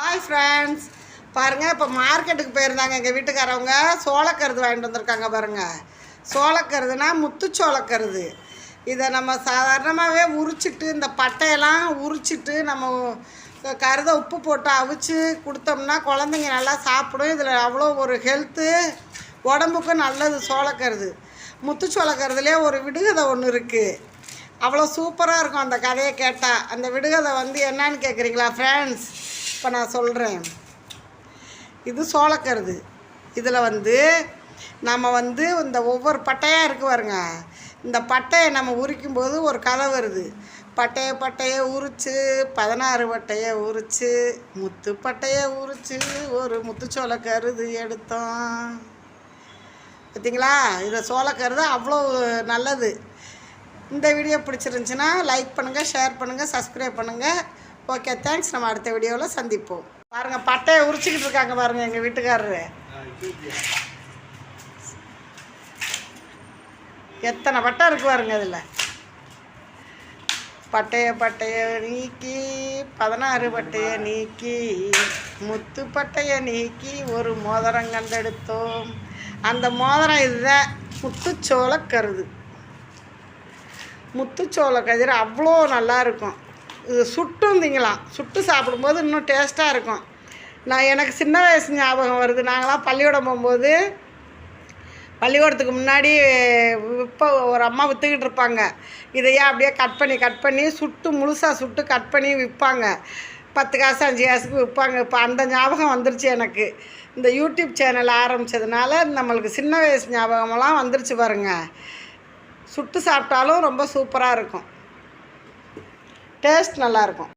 Hi friends பாருங்கள் இப்போ மார்க்கெட்டுக்கு போயிருந்தாங்க எங்கள் வீட்டுக்காரவங்க. சோளக்கருது வாங்கிட்டு வந்திருக்காங்க பாருங்கள் சோளக்கருதுனா முத்து சோளக்கருது. இதை நம்ம சாதாரணமாகவே உரிச்சிட்டு இந்த பட்டையெல்லாம் உரிச்சிட்டு நம்ம கருதை உப்பு போட்டு அவிச்சு கொடுத்தோம்னா குழந்தைங்க நல்லா சாப்பிடும். இதில் அவ்வளோ ஒரு ஹெல்த்து உடம்புக்கும் நல்லது சோளக்கருது. முத்து சோளக்கருதுலேயே ஒரு விடுகதை ஒன்று இருக்குது அவ்வளோ சூப்பராக இருக்கும் அந்த கதையை கேட்டால் அந்த விடுகதை வந்து என்னன்னு கேட்குறீங்களா ஃப்ரெண்ட்ஸ் இப்போ நான் சொல்கிறேன் இது சோளக்கருது. இதில் வந்து நம்ம வந்து இந்த ஒவ்வொரு பட்டையாக இருக்கு பாருங்க. இந்த பட்டையை நம்ம உரிக்கும்போது ஒரு கதை வருது. பட்டையை பட்டையை உரிச்சு பதினாறு பட்டையை உரிச்சு முத்து பட்டையை உரிச்சு ஒரு முத்துச்சோள கருது எடுத்தோம். பார்த்தீங்களா இதை சோளக்கருது அவ்வளோ நல்லது. இந்த வீடியோ பிடிச்சிருந்துச்சின்னா லைக் பண்ணுங்கள் ஷேர் பண்ணுங்கள் சப்ஸ்கிரைப் பண்ணுங்கள் ஓகே தேங்க்ஸ் நம்ம அடுத்த வீடியோவில் சந்திப்போம். பாருங்கள் பட்டையை உரிச்சிக்கிட்டு இருக்காங்க பாருங்கள் எங்கள் வீட்டுக்காரரு. எத்தனை பட்டை இருக்கு பாருங்க அதில் பட்டைய பட்டைய நீக்கி பதினாறு பட்டைய நீக்கி முத்து பட்டைய நீக்கி ஒரு மோதிரம் கண்டெடுத்தோம். அந்த மோதிரம் இதுதான் முத்துச்சோள கருது. முத்துச்சோள கதிர் அவ்வளோ நல்லா இருக்கும். சுட்டும் திங்கலாம் சுட்டு சாப்பிடும்போது இன்னும் டேஸ்ட்டாக இருக்கும். நான் எனக்கு சின்ன வயசு ஞாபகம் வருது. நாங்களாம் பள்ளிக்கூடம் போகும்போது பள்ளிக்கூடத்துக்கு முன்னாடி இப்போ ஒரு அம்மா விற்றுக்கிட்டு இருப்பாங்க. இதையே அப்படியே கட் பண்ணி கட் பண்ணி சுட்டு முழுசாக சுட்டு கட் பண்ணி விற்பாங்க. பத்து காசு அஞ்சு காசுக்கு விற்பாங்க. இப்போ அந்த ஞாபகம் வந்துருச்சு எனக்கு. இந்த யூடியூப் சேனல் ஆரம்பித்ததுனால நம்மளுக்கு சின்ன வயசு ஞாபகமெல்லாம் வந்துருச்சு பாருங்க. சுட்டு சாப்பிட்டாலும் ரொம்ப சூப்பராக இருக்கும். டேஸ்ட் நல்லாயிருக்கும்